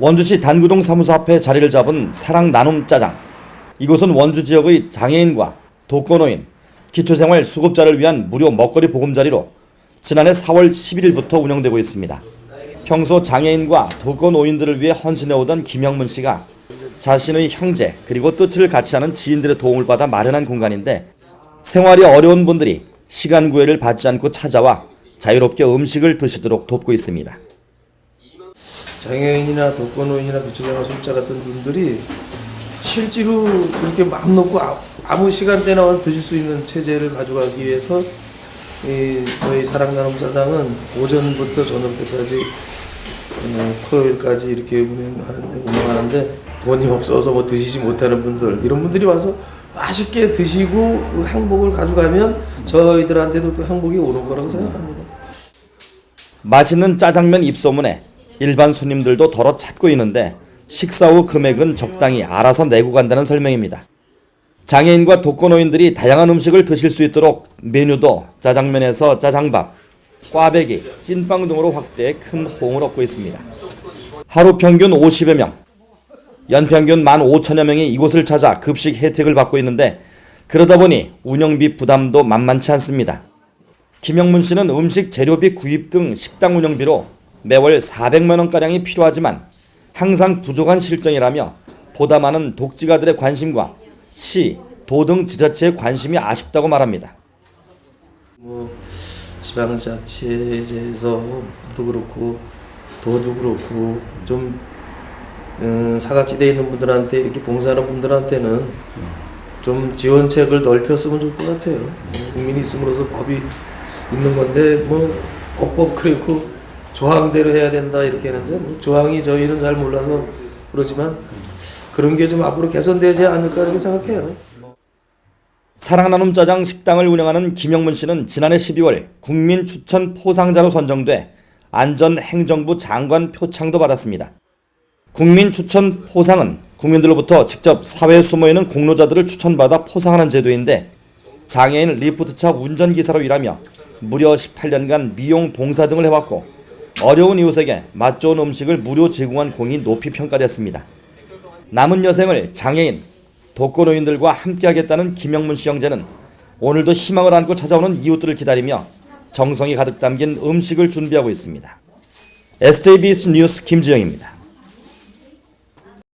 원주시 단구동 사무소 앞에 자리를 잡은 사랑 나눔 짜장. 이곳은 원주 지역의 장애인과 독거노인, 기초생활 수급자를 위한 무료 먹거리 보금자리로 지난해 4월 11일부터 운영되고 있습니다. 평소 장애인과 독거노인들을 위해 헌신해오던 김영문 씨가 자신의 형제 그리고 뜻을 같이 하는 지인들의 도움을 받아 마련한 공간인데 생활이 어려운 분들이 시간 구애를 받지 않고 찾아와 자유롭게 음식을 드시도록 돕고 있습니다. 장애인이나 독거노인이나 기초생활 수급자 같은 분들이 실제로 이렇게 마음 놓고 아- 아무 시간대나 드실 수 있는 체제를 가져가기 위해서 이 저희 사랑나눔 사당은 오전부터 저녁 때까지 어, 토요일까지 이렇게 운영하는데 운영하는데 돈이 없어서 뭐 드시지 못하는 분들 이런 분들이 와서 맛있게 드시고 그 행복을 가져가면 저희들한테도 또 행복이 오는 거라고 생각합니다. 맛있는 짜장면 입소문에 일반 손님들도 덜어 찾고 있는데 식사 후 금액은 적당히 알아서 내고 간다는 설명입니다. 장애인과 독거노인들이 다양한 음식을 드실 수 있도록 메뉴도 짜장면에서 짜장밥, 꽈배기, 찐빵 등으로 확대해 큰 호응을 얻고 있습니다. 하루 평균 50여 명, 연평균 15,000여 명이 이곳을 찾아 급식 혜택을 받고 있는데 그러다 보니 운영비 부담도 만만치 않습니다. 김영문 씨는 음식 재료비 구입 등 식당 운영비로 매월 400만 원가량이 필요하지만 항상 부족한 실정이라며 보다 많은 독지가들의 관심과 시, 도 등 지자체의 관심이 아쉽다고 말합니다. 뭐 지방자치에서도 그렇고 도도 그렇고 좀 음, 사각지대에 있는 분들한테 이렇게 봉사하는 분들한테는 좀 지원책을 넓혔으면 좋을 것 같아요. 국민이 있음으로써 법이 있는 건데 뭐 법법 그리고 조항대로 해야 된다 이렇게 하는데 뭐 조항이 저희는 잘 몰라서 그러지만 그런 게 좀 앞으로 개선되지 않을까 이렇게 생각해요. 사랑 나눔 짜장 식당을 운영하는 김영문 씨는 지난해 12월 국민 추천 포상자로 선정돼 안전행정부 장관 표창도 받았습니다. 국민 추천 포상은 국민들로부터 직접 사회에 숨어있는 공로자들을 추천받아 포상하는 제도인데 장애인 리프트차 운전기사로 일하며 무려 18년간 미용 봉사 등을 해왔고 어려운 이웃에게 맛 좋은 음식을 무료 제공한 공이 높이 평가됐습니다. 남은 여생을 장애인, 독거노인들과 함께하겠다는 김영문 씨 형제는 오늘도 희망을 안고 찾아오는 이웃들을 기다리며 정성이 가득 담긴 음식을 준비하고 있습니다. SJBC 뉴스 김지영입니다.